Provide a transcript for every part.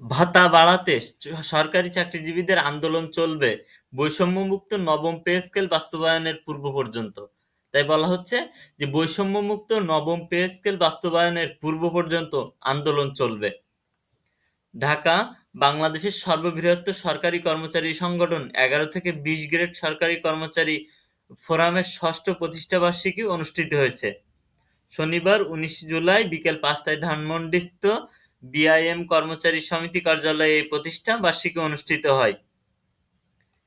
ভাতা বাড়াতে সরকারি চাকরিজীবীদের আন্দোলন চলবে বৈষম্যমুক্ত নবম পে স্কেল বাস্তবায়নের পূর্ব পর্যন্ত। তাই বলা হচ্ছে যে বৈষম্যমুক্ত নবম পে স্কেল বাস্তবায়নের পূর্ব পর্যন্ত আন্দোলন চলবে। ঢাকা, বাংলাদেশের সর্ববৃহৎ সরকারি কর্মচারী সংগঠন এগারো থেকে বিশ গ্রেড সরকারি কর্মচারী ফোরামের ষষ্ঠ প্রতিষ্ঠাবার্ষিকী অনুষ্ঠিত হয়েছে। শনিবার উনিশ জুলাই বিকেল পাঁচটায় ধানমন্ডিস্থ বিআইএম কর্মচারী সমিতি কার্যালয়ে এই প্রতিষ্ঠা বার্ষিকী অনুষ্ঠিত হয়।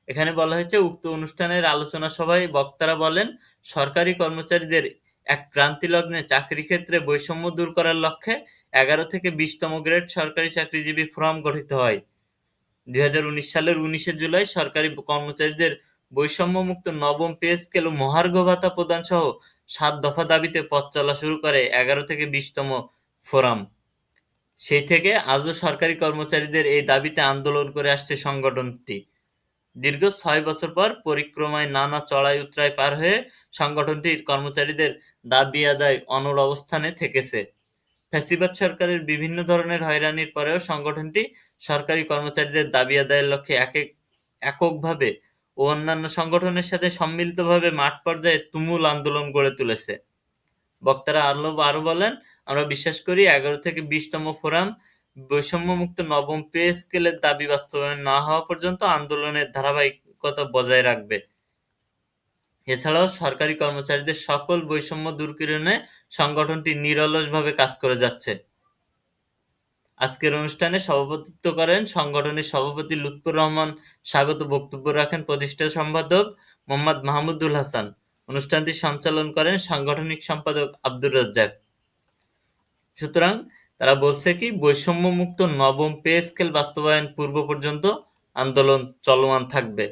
এখানে বলা হয়েছে, উক্ত অনুষ্ঠানের আলোচনা সভায় বক্তারা বলেন, সরকারি কর্মচারীদের এক ক্রান্তি লগ্নে চাকরি ক্ষেত্রে বৈষম্য দূর করার লক্ষ্যে এগারো থেকে বিশতম গ্রেড সরকারি চাকরিজীবী ফোরাম গঠিত হয়। দুই হাজার উনিশ সালের উনিশে জুলাই সরকারি কর্মচারীদের বৈষম্যমুক্ত নবম পে স্কেল ও মহার্ঘ ভাতা প্রদান সহ সাত দফা দাবিতে পথ চলা শুরু করে এগারো থেকে বিশতম ফোরাম। সেই থেকে আজও সরকারি কর্মচারীদের এই দাবিতে আন্দোলন করে আসছে সংগঠনটি। দীর্ঘ ছয় বছর পর পরিক্রমায় নানা চড়াই উতরাই পার হয়ে সংগঠনটির কর্মচারীদের দাবি আদায় অনড় অবস্থানে থেকেছে। ফ্যাসিবাদ সরকারের বিভিন্ন ধরনের হয়রানির পরেও সংগঠনটি সরকারি কর্মচারীদের দাবি আদায়ের লক্ষ্যে এক এককভাবে ও অন্যান্য সংগঠনের সাথে সম্মিলিতভাবে মাঠ পর্যায়ে তুমুল আন্দোলন গড়ে তুলেছে। বক্তারা আরও আরও বলেন আমরা বিশ্বাস করি এগারো থেকে বিশতম ফোরাম বৈষম্যমুক্ত নবম পে স্কেলের দাবি বাস্তবায়ন না হওয়া পর্যন্ত আন্দোলনের ধারাবাহিকতা বজায় রাখবে। এছাড়াও সরকারি কর্মচারীদের সকল বৈষম্য দূরীকরণে সংগঠনটি নিরলসভাবে কাজ করে যাচ্ছে। আজকের অনুষ্ঠানে সভাপতিত্ব করেন সংগঠনের সভাপতি লুৎফুর রহমান, স্বাগত বক্তব্য রাখেন প্রতিষ্ঠা সম্পাদক মোহাম্মদ মাহমুদুল হাসান। অনুষ্ঠানটি সঞ্চালন করেন সাংগঠনিক সম্পাদক আব্দুর রাজ্জাক। সুতরাং তারা বলছে কি বৈষম্যমুক্ত নবম পে স্কেল বাস্তবায়ন পূর্ব পর্যন্ত আন্দোলন চলমান থাকবে।